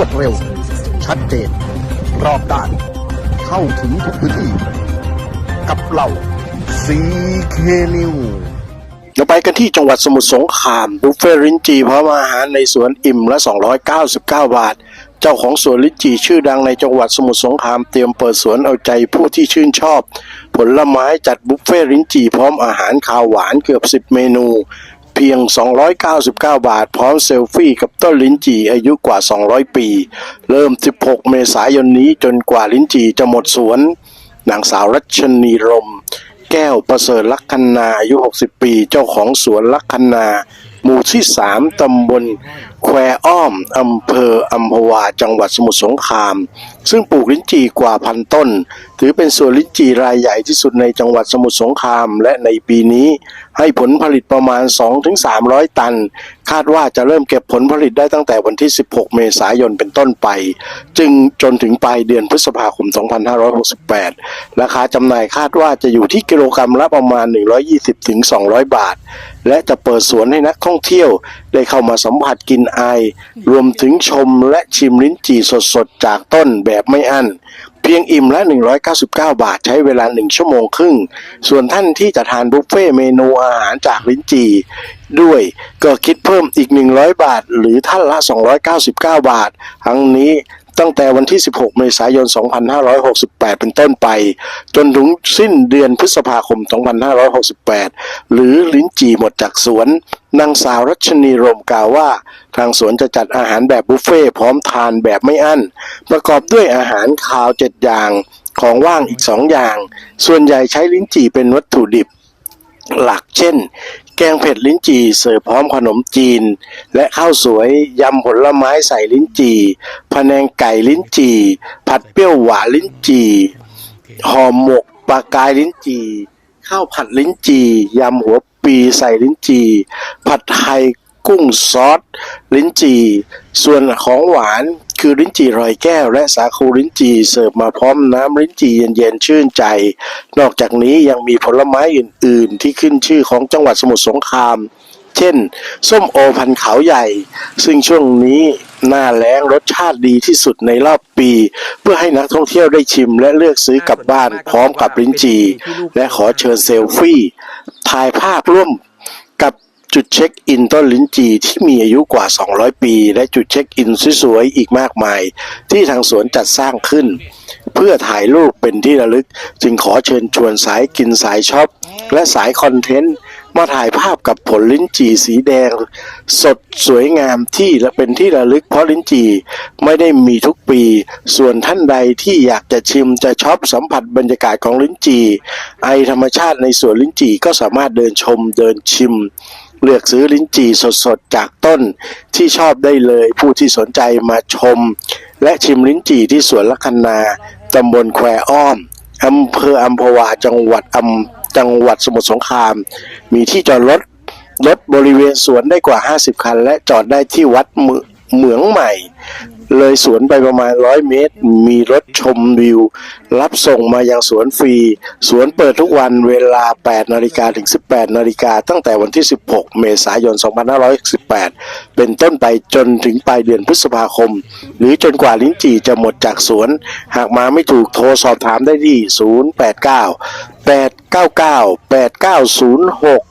วดเร็ว ชัดเจน รอบด้าน เข้าถึงทุกพื้นที่ กับเราซีเคนิวเราไปกันที่จังหวัดสมุทรสงครามบุฟเฟ่ต์ลิ้นจีพร้อมอาหารในสวนอิ่มละ 299 บาท เจ้าของสวนลิ้นจีชื่อดังในจังหวัดสมุทรสงครามเตรียมเปิดสวนเอาใจผู้ที่ชื่นชอบ ผลไม้จัดบุฟเฟ่ลิ้นจีพร้อมอาหารคาวหวานเกือบ 10 เมนู เพียง 299 บาท พร้อมเซลฟี่กับต้นลิ้นจี่อายุกว่า 200 ปี เริ่ม 16 เมษายนนี้จนกว่าลิ้นจี่จะหมดสวน นางสาวรัชนีรม แก้วประเสริฐลักคณาอายุ 60 ปี เจ้าของสวนลักคณาหมู่ที่ 3 ตำบล แควอ้อมอำเภออัมพวาจังหวัดสมุทรสงคราม ซึ่งปลูกลิ้นจี่กว่าพันต้น ถือเป็นสวนลิ้นจี่รายใหญ่ที่สุดในจังหวัดสมุทรสงคราม และในปีนี้ให้ผลผลิตประมาณ 2-300 ตัน คาดว่าจะเริ่มเก็บผลผลิตได้ตั้งแต่วันที่ 16 เมษายนเป็นต้นไป จึงจนถึงปลายเดือนพฤษภาคม 2568 ราคาจำหน่ายคาดว่าจะอยู่ที่กิโลกรรัมละประมาณ 120-200 บาท และจะเปิดสวนให้นักท่องเที่ยวได้เข้ามาสัมผัสกินไอรวมถึงชมและชิมลิ้นจี่สดๆ จากต้นแบบไม่อั้น เพียงอิ่มละ 199 บาทใช้เวลา 1 ชั่วโมงครึ่ง ส่วนท่านที่จะทานบุฟเฟ่เมนูอาหารจากลิ้นจี่ด้วยก็คิดเพิ่มอีก 100 บาท หรือท่านละ 299 บาท ทั้งนี้ ตั้งแต่วันที่ 16 เมษายน 2568 เป็นต้นไป จนถึงสิ้นเดือนพฤษภาคม 2568 หรือลิ้นจี่หมดจากสวนนางสาวรัชนีรมกล่าวว่า ทางสวนจะจัดอาหารแบบบุฟเฟ่ต์พร้อมทานแบบไม่อั้น ประกอบด้วยอาหารคาวเจ็ดอย่างของว่างอีกสองอย่าง ส่วนใหญ่ใช้ลิ้นจี่เป็นวัตถุดิบหลักเช่น แกงเผ็ดลิ้นจี่เสิร์ฟพร้อมขนมจีน และข้าวสวยยำผลไม้ใส่ลิ้นจี่พะแนงไก่ลิ้นจี่ ผัดเปรี้ยวหวานลิ้นจี่ห่อหมกปลากายลิ้นจี่ ข้าวผัดลิ้นจี่ยำหัวปีใส่ลิ้นจี่ ผัดไทยกุ้งซอสลิ้นจี่ ส่วนของหวาน คือลิ้นจี่รอยแก้ว และสาคูลิ้นจี่เสิร์ฟมาพร้อมน้ำลิ้นจี่เย็นๆชื่นใจ นอกจากนี้ยังมีผลไม้อื่น ๆ ที่ขึ้นชื่อของจังหวัดสมุทรสงคราม เช่น ส้มโอพันเขาใหญ่ ซึ่งช่วงนี้หน้าแล้งรสชาติดีที่สุดในรอบปี เพื่อให้นักท่องเที่ยวได้ชิมและเลือกซื้อกลับบ้านพร้อมกับลิ้นจี่และขอเชิญเซลฟี่ถ่ายภาพร่วมกับ จุดเช็คอินต้นลิ้นจี่ที่มีอายุกว่า 200 ปี และจุดเช็คอินสวยๆอีกมากมาย ที่ทางสวนจัดสร้างขึ้น เพื่อถ่ายรูปเป็นที่ระลึก จึงขอเชิญชวนสายกินสายช็อป และสายคอนเทนต์ มาถ่ายภาพกับผลลิ้นจี่สีแดง สดสวยงามที่และเป็นที่ระลึกเพราะลิ้นจี่ไม่ได้มีทุกปี ส่วนท่านใดที่อยากจะชิมจะช็อปสัมผัสบรรยากาศของลิ้นจี่ไอธรรมชาติในสวนลิ้นจี่ก็สามารถเดินชมเดินชิม เลือกซื้อลิ้นจี่สดๆ จากต้นที่ชอบได้เลย ผู้ที่สนใจมาชม และชิมลิ้นจี่ที่สวนลัคนาตำบลแควอ้อมอำเภออัมพวาจังหวัดอำจังหวัดสมุทรสงคราม มีที่จอดรถรถบริเวณสวนได้กว่า 50 คัน และจอดได้ที่วัดเหมืเหมืองใหม่ เลยสวนไปประมาณ100เมตร มีรถชมวิว รับส่งมายังสวนฟรี สวนเปิดทุกวันเวลา 8 นาฬิกาถึง 18 นาฬิกาตั้งแต่วันที่ 16 เมษายน 2518เป็นต้นไปจนถึงปลายเดือนพฤษภาคม หรือจนกว่าลิ้นจี่จะหมดจากสวน หากมาไม่ถูกโทรสอบถามได้ที่ 089 899 8906